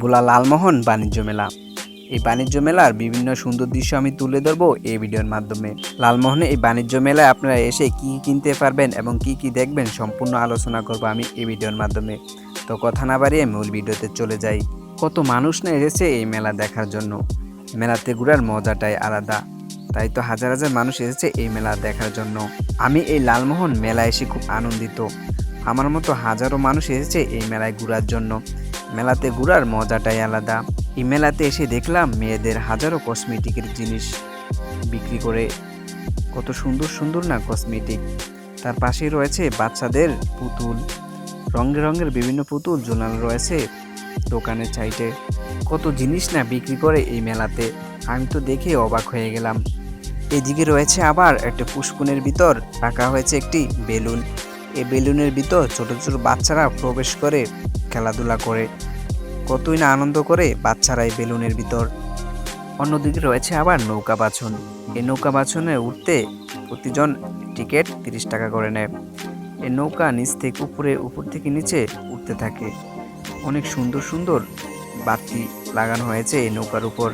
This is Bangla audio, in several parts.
ভোলা লালমোহন বাণিজ্য মেলা। এই বাণিজ্য মেলার বিভিন্ন সুন্দর দৃশ্য আমি তুলে ধরবো এই ভিডিওর মাধ্যমে। লালমোহনে এই বাণিজ্য মেলায় আপনারা এসে কি কিনতে পারবেন এবং কি কি দেখবেন সম্পূর্ণ আলোচনা করব আমি এই ভিডিওর মাধ্যমে। তো কথা না বাড়িয়ে মূল ভিডিওতে চলে যাই। কত মানুষ না এসেছে এই মেলা দেখার জন্য। মেলাতে ঘুরার মজাটাই আলাদা। তাই তো হাজার হাজার মানুষ এসেছে এই মেলা দেখার জন্য। আমি এই লালমোহন মেলায় এসে খুব আনন্দিত। আমার মতো হাজারো মানুষ এসেছে এই মেলায় ঘুরার জন্য। মেলাতে ঘুরার মজাটাই আলাদা। এই মেলাতে এসে দেখলাম মেয়েদের হাজারো কসমেটিকের জিনিস বিক্রি করে। কত সুন্দর সুন্দর না কসমেটিক তার পাশেই রয়েছে বাচ্চাদের পুতুল। রঙের রঙের বিভিন্ন পুতুল ঝোলানো রয়েছে দোকানের সাইডে কত জিনিস না বিক্রি করে এই মেলাতে। আমি তো দেখে অবাক হয়ে গেলাম। এদিকে রয়েছে আবার একটা পুষ্কুনের ভিতর রাখা হয়েছে একটি বেলুন। এই বেলুনের ভিতর ছোট ছোট বাচ্চারা প্রবেশ করে খেলাধুলা করে। কতই না আনন্দ করে বাচ্চারা এই বেলুনের ভিতর। অন্যদিকে রয়েছে আবার নৌকা বাছন। এই নৌকা বাছনে উঠতে প্রতিজন টিকিট তিরিশ টাকা করে নেয়। এই নৌকা নিচ থেকে উপরে, উপর থেকে নিচে উঠতে থাকে। অনেক সুন্দর সুন্দর বাতি লাগানো হয়েছে এই নৌকার উপর।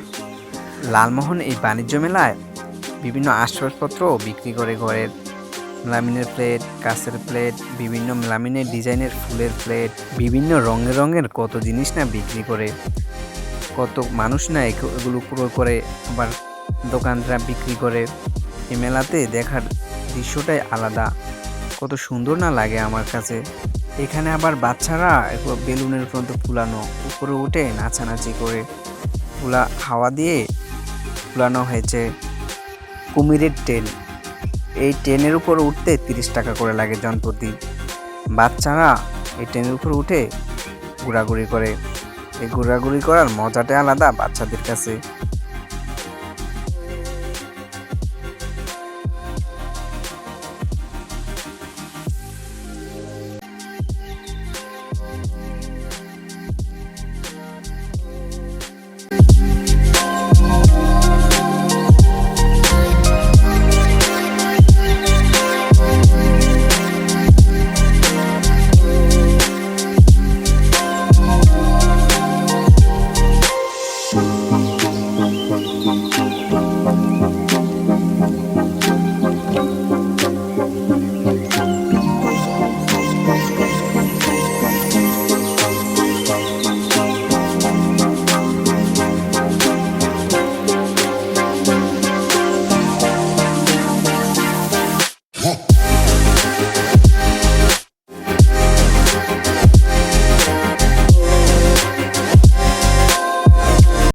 লালমোহন এই বাণিজ্য মেলায় বিভিন্ন আসবাবপত্র বিক্রি করে ঘরের মেলামিনের প্লেট কাঁচের প্লেট বিভিন্ন মেলামিনের ডিজাইনের ফুলের প্লেট বিভিন্ন রঙের রঙের কত জিনিস না বিক্রি করে। কত মানুষ না এগু- এগুলো ক্রয় করে আবার দোকানরা বিক্রি করে। এই মেলাতে দেখার দৃশ্যটাই আলাদা। কত সুন্দর না লাগে আমার কাছে। এখানে আবার বাচ্চারা বেলুনের পর্যন্ত ফুলানো, উপরে উঠে নাচানাচি করে। ফুলা হাওয়া দিয়ে ফুলানো হয়েছে। কুমিরের টেল এই ট্রেনের উপর উঠতে তিরিশ টাকা করে লাগে জনপ্রতি বাচ্চারা এই ট্রেনের উপর উঠে ঘোরাঘুরি করে। এই ঘোরাঘুরি করার মজাটাই আলাদা বাচ্চাদের কাছে।